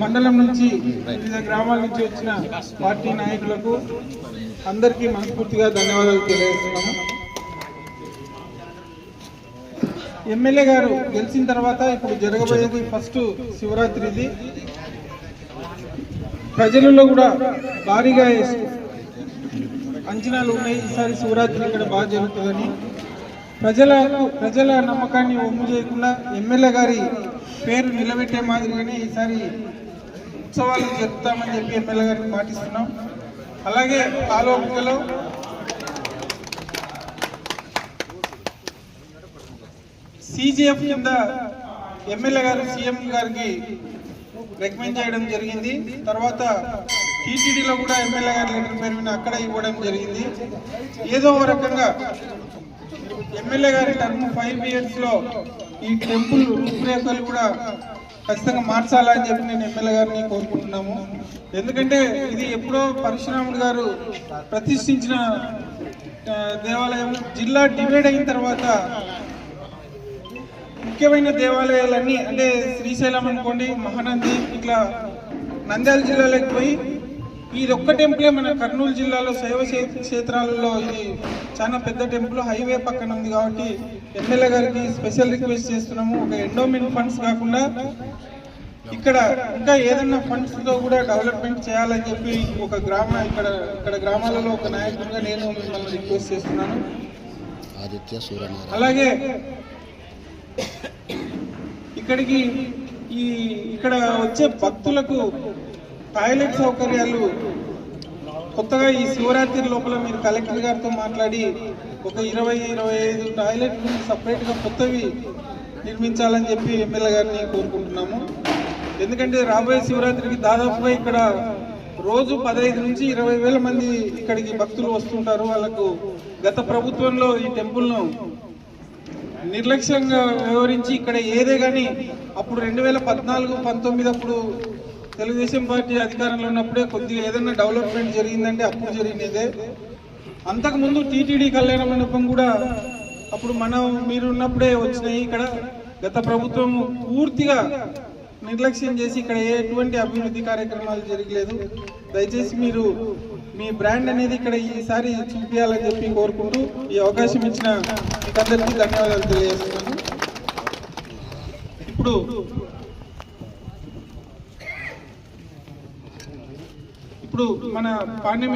మండలం నుంచి వివిధ గ్రామాల నుంచి వచ్చిన పార్టీ నాయకులకు అందరికీ మనస్ఫూర్తిగా ధన్యవాదాలు తెలియజేస్తున్నాము. ఎమ్మెల్యే గారు గెలిచిన తర్వాత ఇప్పుడు జరగబోయేది ఫస్ట్ శివరాత్రి ఇది ప్రజలలో కూడా భారీగా అంచనాలు ఉన్నాయి. ఈసారి శివరాత్రి ఇక్కడ బాగా జరుగుతుందని. ప్రజల ప్రజల నమ్మకాన్ని ఒమ్ము చేయకుండా ఎమ్మెల్యే గారి పేరు నిలబెట్టే మాదిరిగానే ఈసారి ఉత్సవాలు జరుపుతామని చెప్పి ఎమ్మెల్యే గారిని పాటిస్తున్నాం అలాగే ఆలోపికలో సిజిఎఫ్ కింద ఎమ్మెల్యే గారు సీఎం గారికి రికమెండ్ చేయడం జరిగింది. తర్వాత టీటీడీలో కూడా ఎమ్మెల్యే గారి లెటర్ పేరు మీద అక్కడ ఇవ్వడం జరిగింది. ఏదో ఒక రకంగా ఎమ్మెల్యే గారి టర్మ్ ఫైవ్ ఇయర్స్లో ఈ టెంపుల్ రూపురేఖలు కూడా ఖచ్చితంగా మార్చాలని చెప్పి నేను ఎమ్మెల్యే గారిని కోరుకుంటున్నాము. ఎందుకంటే ఇది ఎప్పుడో పరశురాముడు గారు ప్రతిష్ఠించిన దేవాలయం. జిల్లా డివైడ్ అయిన తర్వాత ముఖ్యమైన దేవాలయాలన్నీ అంటే శ్రీశైలం అనుకోండి మహానంది ఇట్లా నంద్యాల జిల్లాలోకి పోయి ఇది ఒక్క టెంపులే మన కర్నూలు జిల్లాలో శైవ క్షే- క్షేత్రాలలో ఇది చాలా పెద్ద టెంపుల్ హైవే పక్కన ఉంది కాబట్టి ఎమ్మెల్యే గారికి స్పెషల్ రిక్వెస్ట్ చేస్తున్నాము. ఒక ఎండోమెంట్ ఫండ్స్ కాకుండా ఇక్కడ ఇంకా ఏదైనా ఫండ్స్తో కూడా డెవలప్మెంట్ చేయాలని చెప్పి ఒక గ్రామ ఇక్కడ ఇక్కడ గ్రామాలలో ఒక నాయకుడిగా నేను మిమ్మల్ని రిక్వెస్ట్ చేస్తున్నాను. అలాగే ఇక్కడికి ఈ ఇక్కడ వచ్చే భక్తులకు టాయిలెట్ సౌకర్యాలు కొత్తగా ఈ శివరాత్రి లోపల మీరు కలెక్టర్ గారితో మాట్లాడి ఒక ఇరవై ఇరవై ఐదు టాయిలెట్ సపరేట్గా కొత్తవి నిర్మించాలని చెప్పి ఎమ్మెల్యే గారిని కోరుకుంటున్నాము. ఎందుకంటే రాబోయే శివరాత్రికి దాదాపుగా ఇక్కడ రోజు పదహైదు నుంచి ఇరవై వేల మంది ఇక్కడికి భక్తులు వస్తుంటారు. వాళ్ళకు గత ప్రభుత్వంలో ఈ టెంపుల్ను నిర్లక్ష్యంగా వ్యవహరించి ఇక్కడ ఏదే కానీ అప్పుడు రెండు వేల పద్నాలుగు పంతొమ్మిది అప్పుడు తెలుగుదేశం పార్టీ అధికారంలో ఉన్నప్పుడే కొద్దిగా ఏదైనా డెవలప్మెంట్ జరిగిందంటే అప్పుడు జరిగినదే. అంతకుముందు టీటీడీ కళ్యాణ మండపం కూడా అప్పుడు మనం మీరు ఉన్నప్పుడే వచ్చినాయి. ఇక్కడ గత ప్రభుత్వం పూర్తిగా నిర్లక్ష్యం చేసి ఇక్కడ ఎటువంటి అభివృద్ధి కార్యక్రమాలు జరగలేదు. దయచేసి మీరు మీ బ్రాండ్ అనేది ఇక్కడ ఈసారి చూపించాలని చెప్పి కోరుకుంటూ ఈ అవకాశం ఇచ్చిన మీకందరికీ ధన్యవాదాలు తెలియజేస్తున్నాను. ఇప్పుడు ఇప్పుడు మన పాండ్యం